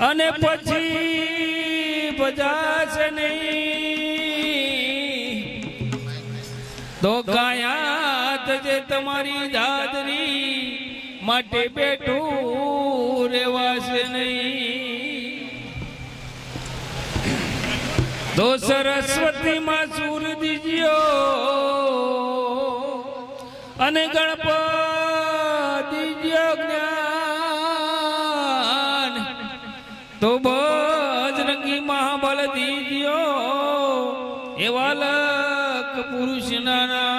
અને પછી બજાશે નહીં. તો કાયાત જે તમારી દાદરી માટે બેઠું રેવાશે નહીં. તો સરસ્વતી માં સૂર દીજ્યો અને ગણપતિ તો બજરંગી મહાબલ દીજ્યો એવા લક પુરુષના નામ.